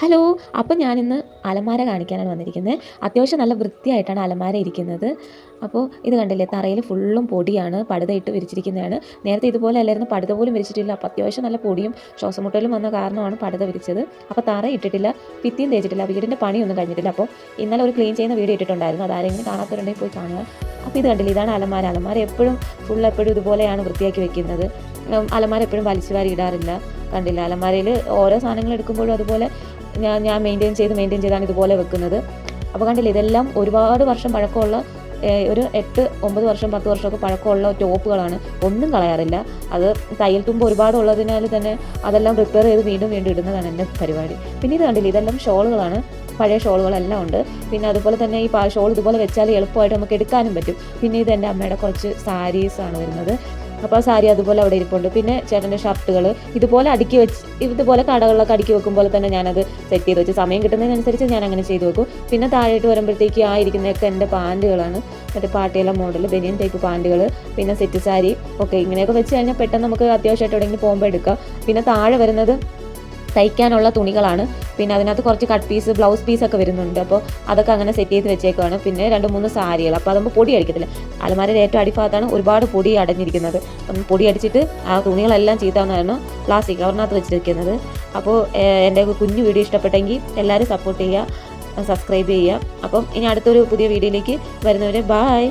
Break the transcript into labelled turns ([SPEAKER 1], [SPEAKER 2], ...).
[SPEAKER 1] Hello അപ്പോൾ ഞാനിന്ന് അലമാര കാണിക്കാനാണ് വന്നിരിക്കുന്നത്. അത്യാവശ്യം നല്ല വൃത്തിയായിട്ടാണ് അലമാര ഇരിക്കുന്നത്. അപ്പോൾ ഇത് കണ്ടില്ലേ തറയിൽ ഫുള്ളും പൊടിയാണ് പടുത ഇട്ട് വിരിച്ചിരിക്കുന്നതാണ്. നേരത്തെ ഇതുപോലെ അല്ലായിരുന്നു പടുത പോലും വിരിച്ചിട്ടില്ല. അപ്പോൾ അത്യാവശ്യം നല്ല പൊടിയും ശ്വാസമുട്ടലും വന്ന കാരണമാണ് പടുത വിരിച്ചത്. അപ്പോൾ തറ ഇട്ടിട്ടില്ല ഭിത്തിയും തേച്ചിട്ടില്ല വീടിന്റെ പണിയൊന്നും കഴിഞ്ഞിട്ടില്ല. അപ്പോൾ ഇന്നലെ ഒരു ക്ലീൻ ചെയ്യുന്ന വീഡിയോ ഇട്ടിട്ടുണ്ടായിരുന്നു. അതാരെങ്കിലും കാണാത്തവരുണ്ടെങ്കിൽ പോയി കാണുക. അപ്പോൾ ഇത് കണ്ടില്ല ഇതാണ് അലമാര. അലമാര എപ്പോഴും ഫുൾ എപ്പോഴും ഇതുപോലെയാണ് വൃത്തിയാക്കി വെക്കുന്നത്. അലമാര എപ്പോഴും വലിച്ചു വാരി ഇടാറില്ല. കണ്ടില്ല അലമാരയിൽ ഓരോ സാധനങ്ങൾ എടുക്കുമ്പോഴും അതുപോലെ ഞാൻ ഞാൻ മെയിന്റെയിൻ ചെയ്ത് മെയിന്റെയിൻ ചെയ്താണ് ഇതുപോലെ വെക്കുന്നത്. അപ്പോൾ കണ്ടില്ല ഇതെല്ലാം ഒരുപാട് വർഷം പഴക്കമുള്ള ഒരു എട്ട് ഒമ്പത് വർഷം പത്ത് വർഷമൊക്കെ പഴക്കമുള്ള ടോപ്പുകളാണ്. ഒന്നും കളയാറില്ല. അത് തയ്യൽ തുമ്പ് ഒരുപാട് ഉള്ളതിനാൽ തന്നെ അതെല്ലാം റിപ്പയർ ചെയ്ത് വീണ്ടും വീണ്ടും ഇടുന്നതാണ് എന്റെ പരിപാടി. പിന്നെ ഇത് കണ്ടില്ല ഇതെല്ലാം ഷോളുകളാണ്. പഴയ ഷോളുകളെല്ലാം ഉണ്ട്. പിന്നെ അതുപോലെ തന്നെ ഈ ഷോൾ ഇതുപോലെ വെച്ചാൽ എളുപ്പമായിട്ട് നമുക്ക് എടുക്കാനും പറ്റും. പിന്നെ ഇത് എന്റെ അമ്മയുടെ കുറച്ച് സാരീസാണ് വരുന്നത്. അപ്പോൾ ആ സാരി അതുപോലെ അവിടെ ഇരിപ്പുണ്ട്. പിന്നെ ചേട്ടന്റെ ഷർട്ടുകൾ ഇതുപോലെ അടുക്കി വെച്ച് ഇതുപോലെ കടകളിലൊക്കെ അടുക്കി വെക്കും പോലെ തന്നെ ഞാനത് സെറ്റ് ചെയ്ത് വെച്ച് സമയം കിട്ടുന്നതിനനുസരിച്ച് ഞാൻ അങ്ങനെ ചെയ്ത് വെക്കും. പിന്നെ താഴേട്ട് വരുമ്പോഴത്തേക്ക് ആ ഇരിക്കുന്നതൊക്കെ എന്റെ പാന്റുകളാണ്. മറ്റേ പാട്ടിയുള്ള മോഡൽ ബനിയൻ ടൈപ്പ് പാന്റുകൾ പിന്നെ സെറ്റ് സാരി ഒക്കെ ഇങ്ങനെയൊക്കെ വെച്ച് കഴിഞ്ഞാൽ പെട്ടെന്ന് നമുക്ക് അത്യാവശ്യമായിട്ട് എവിടെയെങ്കിലും പോകുമ്പോൾ എടുക്കാം. പിന്നെ താഴെ വരുന്നത് തയ്ക്കാനുള്ള തുണികളാണ്. പിന്നെ അതിനകത്ത് കുറച്ച് കട്ട് പീസ് ബ്ലൗസ് പീസ് ഒക്കെ വരുന്നുണ്ട്. അപ്പോൾ അതൊക്കെ അങ്ങനെ സെറ്റ് ചെയ്ത് വെച്ചേക്കുവാണ്. പിന്നെ രണ്ട് മൂന്ന് സാരികൾ. അപ്പോൾ അതാകുമ്പോൾ പൊടി അടിക്കത്തില്ല. അലമാരയുടെ ഏറ്റവും അടിഭാഗത്താണ് ഒരുപാട് പൊടി അടഞ്ഞിരിക്കുന്നത്. പൊടി അടിച്ചിട്ട് ആ തുണികളെല്ലാം ചീത്താവുന്നതാണ് പ്ലാസ്റ്റിക് കവറിനകത്ത് വെച്ചിരിക്കുന്നത്. അപ്പോൾ എന്റെ കുഞ്ഞു വീഡിയോ ഇഷ്ടപ്പെട്ടെങ്കിൽ എല്ലാവരും സപ്പോർട്ട് ചെയ്യുക സബ്സ്ക്രൈബ് ചെയ്യുക. അപ്പം ഇനി അടുത്തൊരു പുതിയ വീഡിയോയിലേക്ക് വരുന്നവരെ ബായ്